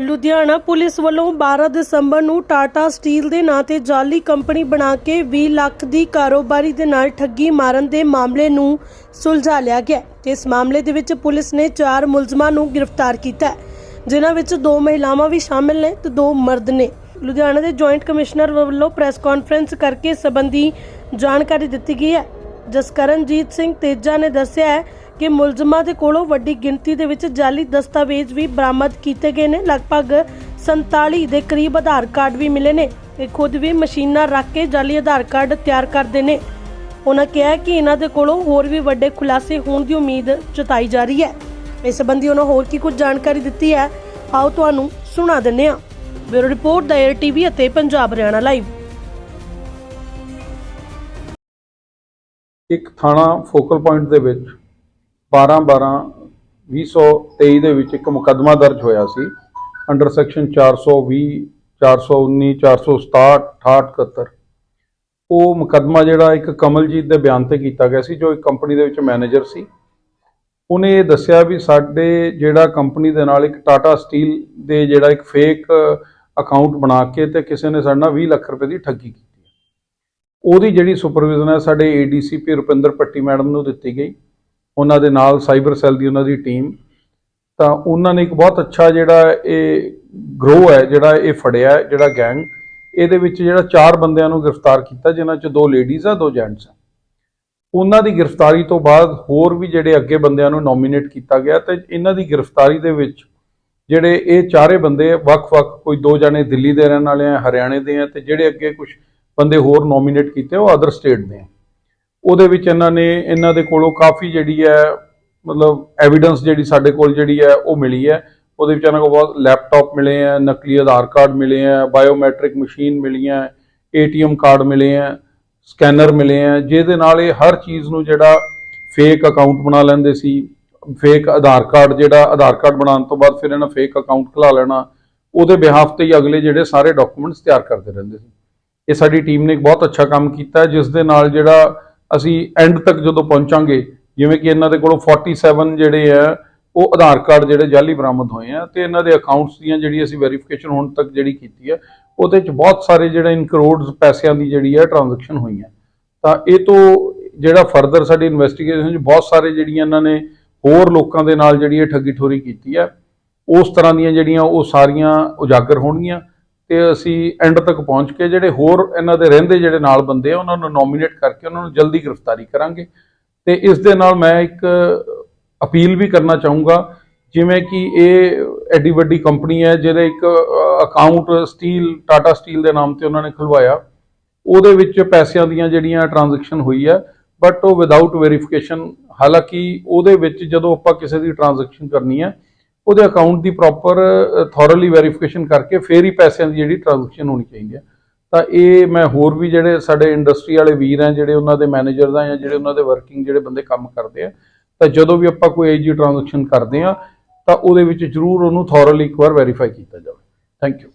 Ludhiana police ਵੱਲੋਂ 12 ਦਸੰਬਰ ਨੂੰ Tata steel ਦੇ ਨਾਂ ਤੇ ਜਾਲੀ ਕੰਪਨੀ ਬਣਾ ਕੇ 20 ਲੱਖ ਦੀ ਕਾਰੋਬਾਰੀ ਦੇ ਨਾਲ ਠੱਗੀ ਮਾਰਨ ਦੇ ਮਾਮਲੇ ਨੂੰ ਸੁਲਝਾ ਲਿਆ ਗਿਆ ਤੇ ਇਸ ਮਾਮਲੇ ਦੇ ਵਿੱਚ ਪੁਲਿਸ ਨੇ ਚਾਰ ਮੁਲਜ਼ਮਾਂ ਨੂੰ ਗ੍ਰਿਫਤਾਰ ਕੀਤਾ ਹੈ, ਜਿਨ੍ਹਾਂ ਵਿੱਚ ਦੋ ਮਹਿਲਾਵਾਂ ਵੀ ਸ਼ਾਮਿਲ ਨੇ ਤੇ ਦੋ ਮਰਦ ਨੇ। ਲੁਧਿਆਣਾ ਦੇ ਜੁਆਇੰਟ ਕਮਿਸ਼ਨਰ ਵੱਲੋਂ ਪ੍ਰੈਸ ਕਾਨਫਰੰਸ ਕਰਕੇ ਇਸ ਸੰਬੰਧੀ ਜਾਣਕਾਰੀ ਦਿੱਤੀ ਗਈ ਹੈ। ਜਸਕਰਨਜੀਤ ਸਿੰਘ ਤੇਜਾ ਨੇ ਦੱਸਿਆ ਹੈ ਕਿ ਮੁਲਜ਼ਮਾਂ ਦੇ ਕੋਲੋਂ ਵੱਡੀ ਗਿਣਤੀ ਦੇ ਵਿੱਚ ਜਾਲੀ ਦਸਤਾਵੇਜ਼ ਵੀ ਬਰਾਮਦ ਕੀਤੇ ਗਏ ਨੇ। ਲਗਭਗ 47 ਦੇ ਕਰੀਬ ਆਧਾਰ ਕਾਰਡ ਵੀ ਮਿਲੇ ਨੇ। ਇਹ ਖੁਦ ਵੀ ਮਸ਼ੀਨਾਂ ਰੱਖ ਕੇ ਜਾਲੀ ਆਧਾਰ ਕਾਰਡ ਤਿਆਰ ਕਰਦੇ ਨੇ। ਉਹਨਾਂ ਕਿਹਾ ਕਿ ਇਹਨਾਂ ਦੇ ਕੋਲੋਂ ਹੋਰ ਵੀ ਵੱਡੇ ਖੁਲਾਸੇ ਹੋਣ ਦੀ ਉਮੀਦ ਜਤਾਈ ਜਾ ਰਹੀ ਹੈ। ਇਸ ਸੰਬੰਧੀ ਉਹਨਾਂ ਹੋਰ ਕੀ ਕੁਝ ਜਾਣਕਾਰੀ ਦਿੱਤੀ ਹੈ, ਆਓ ਤੁਹਾਨੂੰ ਸੁਣਾ ਦਿੰਨੇ ਹਾਂ। ਬਿਊਰੋ ਰਿਪੋਰਟ ਦਾ 에ਅਰ ਟੀਵੀ ਅਤੇ ਪੰਜਾਬ ਹਰਿਆਣਾ ਲਾਈਵ। ਇੱਕ ਥਾਣਾ ਫੋਕਲ ਪੁਆਇੰਟ ਦੇ ਵਿੱਚ 12 12 2023 ਦੇ ਵਿੱਚ ਇੱਕ ਮੁਕੱਦਮਾ ਦਰਜ ਹੋਇਆ ਸੀ। ਅੰਡਰ ਸੈਕਸ਼ਨ 420 419 467 68 ਉਹ ਮੁਕੱਦਮਾ ਜਿਹੜਾ ਇੱਕ ਕਮਲਜੀਤ ਦੇ ਬਿਆਨ ਤੇ ਕੀਤਾ ਗਿਆ ਸੀ, ਜੋ ਇੱਕ ਕੰਪਨੀ ਦੇ ਵਿੱਚ ਮੈਨੇਜਰ ਸੀ। ਉਹਨੇ ਇਹ ਦੱਸਿਆ ਵੀ ਸਾਡੇ ਜਿਹੜਾ ਕੰਪਨੀ ਦੇ ਨਾਲ ਇੱਕ ਟਾਟਾ ਸਟੀਲ ਦੇ ਜਿਹੜਾ ਇੱਕ ਫੇਕ ਅਕਾਊਂਟ ਬਣਾ ਕੇ ਤੇ ਕਿਸੇ ਨੇ ਸਾਡੇ ਨਾਲ 20 ਲੱਖ ਰੁਪਏ ਦੀ ਠੱਗੀ ਕੀਤੀ ਉਹਦੀ ਜਿਹੜੀ ਸੁਪਰਵਿਜ਼ਨ ਹੈ, ਸਾਡੇ ਏਡੀਸੀਪੀ ਰੁਪਿੰਦਰ ਪੱਟੀ ਮੈਡਮ ਨੂੰ ਦਿੱਤੀ ਗਈ। ਉਹਨਾਂ ਦੇ ਨਾਲ ਸਾਈਬਰ ਸੈੱਲ ਦੀ ਉਹਨਾਂ ਦੀ ਟੀਮ, ਤਾਂ ਉਹਨਾਂ ਨੇ ਇੱਕ ਬਹੁਤ ਅੱਛਾ ਜਿਹੜਾ ਇਹ ਗਰੋ ਹੈ, ਜਿਹੜਾ ਇਹ ਫੜਿਆ ਜਿਹੜਾ ਗੈਂਗ ਇਹਦੇ ਵਿੱਚ ਜਿਹੜਾ ਚਾਰ ਬੰਦਿਆਂ ਨੂੰ ਗ੍ਰਿਫਤਾਰ ਕੀਤਾ, ਜਿਨ੍ਹਾਂ 'ਚ ਦੋ ਲੇਡੀਜ਼ ਆ, ਦੋ ਜੈਂਟਸ ਆ। ਉਹਨਾਂ ਦੀ ਗ੍ਰਿਫਤਾਰੀ ਤੋਂ ਬਾਅਦ ਹੋਰ ਵੀ ਜਿਹੜੇ ਅੱਗੇ ਬੰਦਿਆਂ ਨੂੰ ਨੋਮੀਨੇਟ ਕੀਤਾ ਗਿਆ, ਤੇ ਇਹਨਾਂ ਦੀ ਗ੍ਰਿਫਤਾਰੀ ਦੇ ਵਿੱਚ ਜਿਹੜੇ ਇਹ ਚਾਰੇ ਬੰਦੇ ਵੱਖ-ਵੱਖ ਕੋਈ ਦੋ ਜਣੇ ਦਿੱਲੀ ਦੇ ਰਹਿਣ ਵਾਲੇ ਆ, ਹਰਿਆਣੇ ਦੇ ਆ, ਤੇ ਜਿਹੜੇ ਅੱਗੇ ਕੁਝ ਬੰਦੇ ਹੋਰ ਨੋਮੀਨੇਟ ਕੀਤੇ, ਉਹ ਅਦਰ ਸਟੇਟ ਦੇ ਆ। ਉਹਦੇ ਵਿੱਚ ਇਹਨਾਂ ਨੇ, ਇਹਨਾਂ ਦੇ ਕੋਲੋਂ ਕਾਫੀ ਜਿਹੜੀ ਹੈ, ਮਤਲਬ ਐਵੀਡੈਂਸ ਜਿਹੜੀ ਸਾਡੇ ਕੋਲ ਜਿਹੜੀ ਹੈ, ਉਹ ਮਿਲੀ ਹੈ। ਉਹਦੇ ਵਿੱਚ ਇਹਨਾਂ ਕੋਲ ਬਹੁਤ ਲੈਪਟਾਪ ਮਿਲੇ ਆ ਨਕਲੀ ਆਧਾਰ ਕਾਰਡ ਮਿਲੇ ਆ ਬਾਇਓਮੈਟ੍ਰਿਕ ਮਸ਼ੀਨ ਮਿਲੀਆਂ ਏਟੀਐਮ ਕਾਰਡ ਮਿਲੇ ਆ ਸਕੈਨਰ ਮਿਲੇ ਆ ਜਿਹਦੇ ਨਾਲ ਇਹ ਹਰ ਚੀਜ਼ ਨੂੰ ਜਿਹੜਾ ਫੇਕ ਅਕਾਊਂਟ ਬਣਾ ਲੈਂਦੇ ਸੀ ਫੇਕ ਆਧਾਰ ਕਾਰਡ ਜਿਹੜਾ ਆਧਾਰ ਕਾਰਡ ਬਣਾਉਣ ਤੋਂ ਬਾਅਦ ਫਿਰ ਇਹਨਾਂ ਫੇਕ ਅਕਾਊਂਟ ਖੁਲਾ ਲੈਣਾ, ਉਹਦੇ ਬਿਹਾਫ ਤੇ ਹੀ ਅਗਲੇ ਜਿਹੜੇ ਸਾਰੇ ਡਾਕੂਮੈਂਟਸ ਤਿਆਰ ਕਰਦੇ ਰਹਿੰਦੇ ਸੀ। ਇਹ ਸਾਡੀ ਟੀਮ ਨੇ ਇੱਕ ਬਹੁਤ ਅੱਛਾ ਕੰਮ ਕੀਤਾ ਜਿਸ ਦੇ ਨਾਲ ਜਿਹੜਾ ਅਸੀਂ ਐਂਡ ਤੱਕ ਜਦੋਂ ਪਹੁੰਚਾਂਗੇ, ਜਿਵੇਂ ਕਿ ਇਹਨਾਂ ਦੇ ਕੋਲੋਂ 47 ਜਿਹੜੇ ਆ, ਉਹ ਆਧਾਰ ਕਾਰਡ ਜਿਹੜੇ ਜਾਲੀ ਬਰਾਮਦ ਹੋਏ ਆ ਤੇ ਇਹਨਾਂ ਦੇ ਅਕਾਊਂਟਸ ਦੀਆਂ ਜਿਹੜੀ ਅਸੀਂ ਵੈਰੀਫਿਕੇਸ਼ਨ ਹੁਣ ਤੱਕ ਜਿਹੜੀ ਕੀਤੀ ਹੈ ਉਹਦੇ ਚ ਬਹੁਤ ਸਾਰੇ ਜਿਹੜੇ ਇਨ ਕਰੋੜਸ ਪੈਸਿਆਂ ਦੀ ਜਿਹੜੀ ਹੈ ਟ੍ਰਾਂਜੈਕਸ਼ਨ ਹੋਈਆਂ ਤਾਂ ਇਹ ਤੋਂ ਜਿਹੜਾ ਫਰਦਰ ਸਾਡੀ ਇਨਵੈਸਟੀਗੇਸ਼ਨ ਚ ਬਹੁਤ ਸਾਰੇ ਜਿਹੜੀਆਂ ਇਹਨਾਂ ਨੇ ਹੋਰ ਲੋਕਾਂ ਦੇ ਨਾਲ ਜਿਹੜੀ ਇਹ ਠੱਗੀ ਠੋਰੀ ਕੀਤੀ ਹੈ ਉਸ ਤਰ੍ਹਾਂ ਦੀਆਂ ਜਿਹੜੀਆਂ ਉਹ ਸਾਰੀਆਂ ਉਜਾਗਰ ਹੋਣਗੀਆਂ। ਤੇ ਅਸੀਂ ਐਂਡ ਤੱਕ ਪਹੁੰਚ ਕੇ ਜਿਹੜੇ ਹੋਰ ਇਹਨਾਂ ਦੇ ਰਹਿੰਦੇ ਜਿਹੜੇ ਨਾਲ ਬੰਦੇ ਆ, ਉਹਨਾਂ ਨੂੰ ਨੋਮੀਨੇਟ ਕਰਕੇ ਉਹਨਾਂ ਨੂੰ ਜਲਦੀ ਗ੍ਰਿਫਤਾਰੀ ਕਰਾਂਗੇ। ਤੇ ਇਸ ਦੇ ਨਾਲ ਮੈਂ ਇੱਕ ਅਪੀਲ ਵੀ ਕਰਨਾ ਚਾਹੂੰਗਾ, ਜਿਵੇਂ ਕਿ ਇਹ ਐਡੀ ਵੱਡੀ ਕੰਪਨੀ ਹੈ, ਜਿਹਦੇ ਇੱਕ ਅਕਾਊਂਟ ਸਟੀਲ ਟਾਟਾ ਸਟੀਲ ਦੇ ਨਾਮ ਤੇ ਉਹਨਾਂ ਨੇ ਖੁਲਵਾਇਆ। ਉਹਦੇ ਵਿੱਚ ਪੈਸਿਆਂ ਦੀਆਂ ਜਿਹੜੀਆਂ ਟ੍ਰਾਂਜੈਕਸ਼ਨ ਹੋਈ ਹੈ ਬਟ ਉਹ ਵਿਦਆਊਟ ਵੈਰੀਫਿਕੇਸ਼ਨ ਹਾਲਾਂਕਿ ਉਹਦੇ ਵਿੱਚ ਜਦੋਂ ਆਪਾਂ ਕਿਸੇ ਦੀ ਟ੍ਰਾਂਜੈਕਸ਼ਨ ਕਰਨੀ ਹੈ ਉਹਦੇ ਅਕਾਊਂਟ ਦੀ ਪ੍ਰੋਪਰ ਥੋਰਲੀ ਵੈਰੀਫਿਕੇਸ਼ਨ ਕਰਕੇ ਫੇਰ ਹੀ ਪੈਸਿਆਂ ਦੀ ਜਿਹੜੀ ਟ੍ਰਾਂਜੈਕਸ਼ਨ ਹੋਣੀ ਚਾਹੀਦੀ ਹੈ। ਤਾਂ ਇਹ ਮੈਂ ਹੋਰ ਵੀ ਜਿਹੜੇ ਸਾਡੇ ਇੰਡਸਟਰੀ ਵਾਲੇ ਵੀਰ ਆ ਜਿਹੜੇ ਉਹਨਾਂ ਦੇ ਮੈਨੇਜਰ ਦਾ ਜਾਂ ਜਿਹੜੇ ਉਹਨਾਂ ਦੇ ਵਰਕਿੰਗ ਜਿਹੜੇ ਬੰਦੇ ਕੰਮ ਕਰਦੇ ਆ, ਤਾਂ ਜਦੋਂ ਵੀ ਆਪਾਂ ਕੋਈ ਇਹੋ ਜਿਹੀ ਟ੍ਰਾਂਜੈਕਸ਼ਨ ਕਰਦੇ ਆ ਤਾਂ ਉਹਦੇ ਵਿੱਚ ਜ਼ਰੂਰ ਉਹਨੂੰ ਥੋਰਲੀ ਇੱਕ ਵਾਰ ਵੈਰੀਫਾਈ ਕੀਤਾ ਜਾਵੇ। Thank you